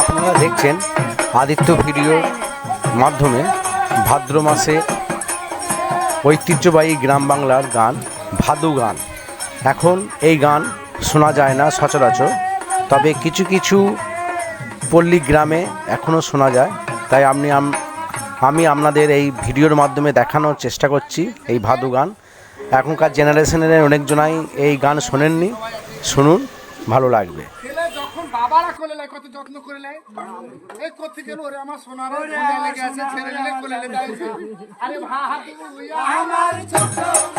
আপনারা দেখছেন আদিত্য ভিডিওর মাধ্যমে ভাদ্র মাসে ঐতিহ্যবাহী গ্রাম বাংলার গান, ভাদু গান। এখন এই গান শোনা যায় না সচরাচর, তবে কিছু কিছু পল্লী গ্রামে এখনও শোনা যায়। তাই আপনি আমি আপনাদের এই ভিডিওর মাধ্যমে দেখানোর চেষ্টা করছি এই ভাদু গান। এখনকার জেনারেশনের অনেকজনাই এই গান শোনেননি। শুনুন, ভালো লাগবে। ছেলে বাবারা কোলে লাই কত যত্ন করে লাই এই করতে গেল ওরে আমার সোনার লেগে আছে ছেলে লেগে কোলে আরে ভা হাত আমার ছোট